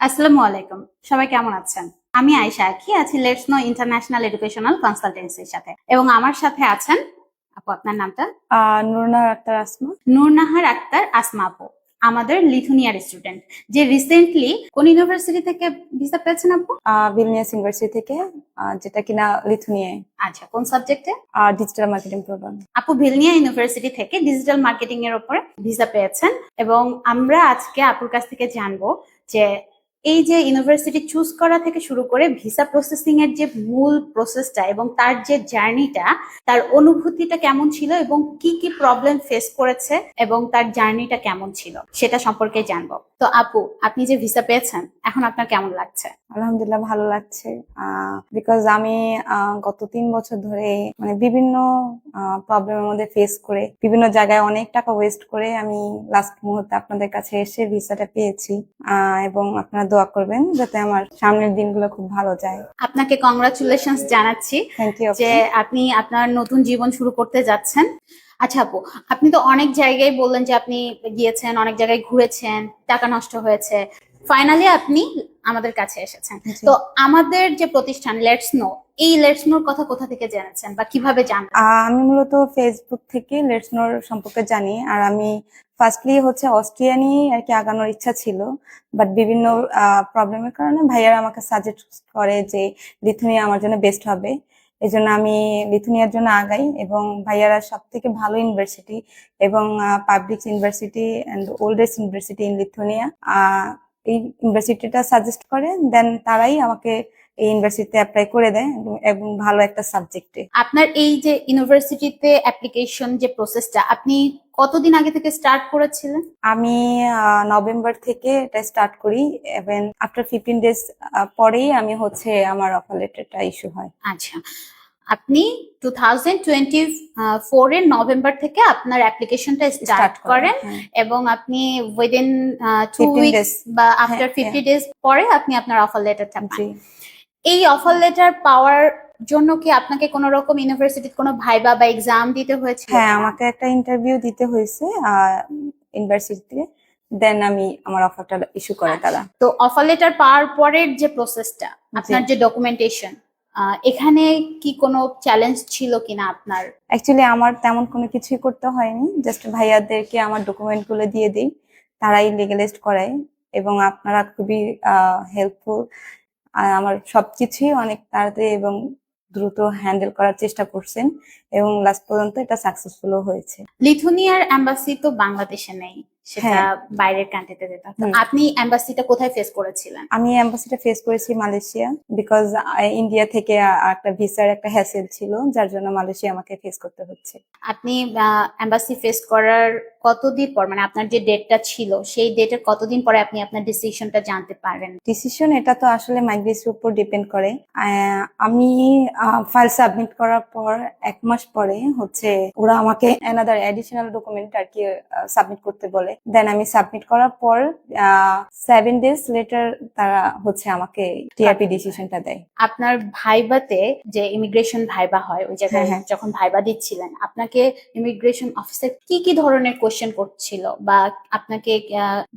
আসসালামু আলাইকুম। সবাই কেমন আছেন? আমি আয়শা আখি আছি লেটস নো ইন্টারন্যাশনাল এডুকেশনাল কনসালটেন্সির সাথে। এবং আমার সাথে আছেন আপু আপনার নামটা? আহ নুরনা আক্তার আসমা। নুরনাহার আক্তার আসমা আপু আমাদের লিথুনিয়ার স্টুডেন্ট যে রিসেন্টলি কোন ইউনিভার্সিটি থেকে ভিসা পেয়েছেন আপু? আহ বিলনিয়াস ইউনিভার্সিটি থেকে যেটা কিনা লিথুনিয়ায় আচ্ছা কোন সাবজেক্টে ডিজিটাল মার্কেটিং প্রোগ্রাম আপু ভিলনিয়া ইউনিভার্সিটি থেকে ডিজিটাল মার্কেটিং এর উপরে ভিসা পেয়েছেন। এবং আমরা আজকে আপুর কাছ থেকে জানব যে এই যে ইউনিভার্সিটি চুজ করা থেকে শুরু করে ভিসা প্রসেসিং এর যে মূল প্রসেসটা এবং তার যে জার্নিটা তার অনুভূতিটা কেমন ছিল এবং কি কি প্রবলেম ফেস করেছে এবং তার জার্নিটা কেমন ছিল, সেটা সম্পর্কে জানব। তো আপু, আপনি যে ভিসা পেয়েছেন, এখন আপনার কেমন লাগছে? আলহামদুলিল্লাহ ভালো লাগছে বিকজ আমি গত তিন বছর ধরে মানে বিভিন্ন প্রবলেমের মধ্যে ফেস করে, বিভিন্ন জায়গায় অনেক টাকা ওয়েস্ট করে আমি লাস্ট মুহূর্তে আপনাদের কাছে এসে ভিসাটা পেয়েছি এবং আপনারা দোয়া করবেন যাতে আমার সামনের দিনগুলো খুব ভালো যায়। আপনাকে কংগ্রাচুলেশন জানাচ্ছি যে আপনি আপনার নতুন জীবন শুরু করতে যাচ্ছেন। আচ্ছা আপু আপনি তো অনেক জায়গায় বললেন যে আপনি গিয়েছেন অনেক জায়গায় ঘুরেছেন টাকা নষ্ট হয়েছে। ফাইনালি আপনি আমাদের কাছে এসেছেন। তো আমাদের যে প্রতিষ্ঠান লেটস নো এই লেটস নোর কথা কোথা থেকে জেনেছেন বা কীভাবে জানলেন? আহ, আমি মূলত ফেসবুক থেকে লেটসনোর সম্পর্কে জানি। আর আমি ফার্স্টলি হচ্ছে অস্ট্রিয়া নিয়ে আর কি আগানোর ইচ্ছা ছিল। বাট বিভিন্ন প্রবলেমের কারণে ভাইয়ারা আমাকে সাজেস্ট করে যে লিথুনিয়া আমার জন্য বেস্ট হবে। এই জন্য আমি লিথুনিয়ার জন্য আগাই এবং ভাইয়ারা সব থেকে ভালো ইউনিভার্সিটি এবং public university and oldest university in Lithuania এই ইউনিভার্সিটিটা সাজেস্ট করে দেন তারাই আমাকে এই ইউনিভার্সিটিতে অ্যাপ্লাই করে দেয় এবং- ভালো একটা সাবজেক্টে আপনার এই যে ইউনিভার্সিটিতে অ্যাপ্লিকেশন যে প্রসেসটা আপনি কতদিন আগে থেকে স্টার্ট করেছিলেন? আমি নভেম্বর থেকে এটা স্টার্ট করি এবং আফটার ফিফটিন ডেজ পরেই আমি হচ্ছে আমার অফার লেটারটা ইস্যু হয়। আচ্ছা। আপনি টু থাউজেন্ড টোয়েন্টি ফোর এর নভেম্বর থেকে আপনার অ্যাপ্লিকেশনটা স্টার্ট করেন হ্যাঁ। এবং আপনি উইদিন টু 15 উইকস বা আফটার ফিফটি ডেজ পরে আপনি আপনার অফার লেটারটা পান। এই অফার লেটার পাওয়ার জন্য কি আপনাকে কোনো রকম ইউনিভার্সিটির কোনো ভাইবা বা এক্সাম দিতে হয়েছে হ্যাঁ আমাকে একটা ইন্টারভিউ দিতে হয়েছে ইউনিভার্সিটিতে দেন আমি আমার অফারটা ইস্যু করে তারা। তো অফার লেটার পাওয়ার পরের যে প্রসেসটা আপনার যে ডকুমেন্টেশন এখানে কি কোনো চ্যালেঞ্জ ছিল কিনা আপনার? অ্যাকচুয়ালি আমার তেমন কোনো কিছুই করতে হয়নি। জাস্ট ভাইয়াদেরকে আমার ডকুমেন্টগুলো দিয়ে দিই। তারাই লিগেলাইজড করায়। এবং আপনারা খুবই হেল্পফুল আমার সবকিছুই অনেক তাড়াতাড়ি এবং দ্রুত হ্যান্ডেল করার চেষ্টা করছেন এবং লাস্ট পর্যন্ত এটা সাকসেসফুলও হয়েছে। লিথুনিয়ার অ্যাম্বাসি তো বাংলাদেশে নেই। সেটা হ্যাঁ। বাইরের কান্ট্রিতে যেটা তো হুম। আপনি এম্বাসিটা কোথায় ফেস করেছিলেন? আমি অ্যাম্বাসিটা ফেস করেছি মালয়েশিয়া বিকজ ইন্ডিয়া থেকে একটা ভিসার একটা হ্যাসেল ছিল যার জন্য মালয়েশিয়া আমাকে ফেস করতে হচ্ছে। আপনি এম্বাসি ফেস করার কতদিন পর মানে আপনার যে ডেটটা ছিল সেই ডেটের কতদিন পরে আপনি আপনার ডিসিশনটা জানতে পারেন? ডিসিশন এটা তো আসলে মাইগ্রেসির উপর ডিপেন্ড করে। আহ, আমি ফাইল সাবমিট করার পর এক মাস পরে হচ্ছে ওরা আমাকে অ্যানাদার অ্যাডিশনাল ডকুমেন্ট আর কি সাবমিট করতে বলে। দেন আমি সাবমিট করার পর সেভেন ডেজ লেটার তারা হচ্ছে আমাকে টিআরপি ডিসিশনটা দেয়। আপনার ভাইবাতে যে ইমিগ্রেশন ভাইবা হয় ওই জায়গায় হ্যাঁ, হ্যাঁ। যখন ভাইবা দিচ্ছিলেন আপনাকে ইমিগ্রেশন অফিসার কি কি ধরনের কোশ্চেন করছিল? বা আপনাকে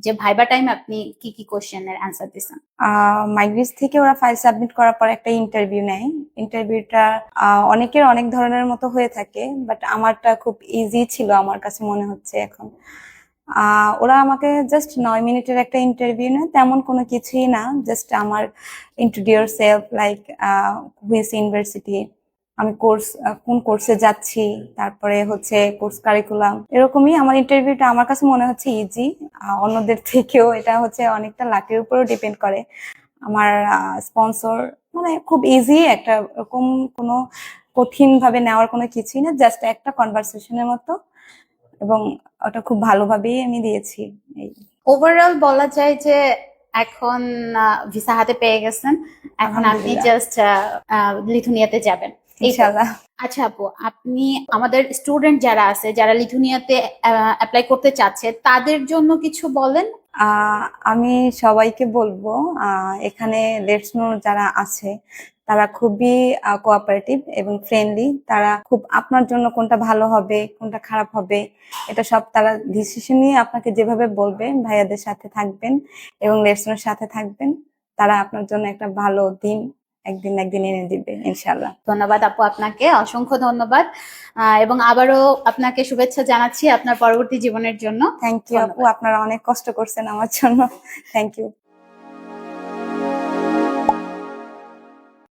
যে ভাইবা টাইম আপনি কি কি কোশ্চেনের অ্যান্সার দিচ্ছেন মাইগ্রেস থেকে ওরা ফাইল সাবমিট করার পর একটা ইন্টারভিউ নেয়। ইন্টারভিউটা অনেকের অনেক ধরনের মতো হয়ে থাকে বাট আমারটা খুব ইজি ছিল আমার কাছে মনে হচ্ছে এখন। ওরা আমাকে জাস্ট নয় মিনিটের একটা ইন্টারভিউ নেয়, তেমন কোনো কিছুই না জাস্ট আমার introduce your self like which university আমি কোর্স কোন কোর্সে যাচ্ছি, তারপরে হচ্ছে কোর্স কারিকুলাম এরকমই আমার ইন্টারভিউটা আমার কাছে মনে হচ্ছে ইজি অন্যদের থেকেও এটা হচ্ছে অনেকটা লাকের উপরেও ডিপেন্ড করে। আমার স্পন্সর মানে খুব ইজি একটা এরকম কোনো কঠিন ভাবে নেওয়ার কোনো কিছুই না জাস্ট একটা কনভারসেশনের মতো। এবং ওটা খুব ভালোভাবেই আমি দিয়েছি। এই ওভারঅল বলা যায় যে এখন ভিসা হাতে পেয়ে গেছেন। এখন আপনি। জাস্ট লিথুনিয়াতে যাবেন। আচ্ছা আপু আপনি আমাদের স্টুডেন্ট যারা আছে যারা লিথুনিয়াতে অ্যাপ্লাই করতে চাচ্ছে তাদের জন্য কিছু বলেন? আমি সবাইকে বলব এখানে লেটসনো যারা আছে, তারা খুবই কোঅপারেটিভ এবং ফ্রেন্ডলি তারা খুব আপনার জন্য কোনটা ভালো হবে, কোনটা খারাপ হবে, এটা সব তারা ডিসিশন নিয়ে আপনাকে যেভাবে বলবে, ভাইয়াদের সাথে থাকবেন এবং লেটসনোর সাথে থাকবেন। তারা আপনার জন্য একটা ভালো দিন একদিন একদিন এনে দিবে ইনশাল্লাহ ধন্যবাদ আপু আপনাকে অসংখ্য ধন্যবাদ। আহ, এবং আবারও আপনাকে শুভেচ্ছা জানাচ্ছি আপনার পরবর্তী জীবনের জন্য। থ্যাংক ইউ আপু। আপনারা অনেক কষ্ট করছেন আমার জন্য। Thank you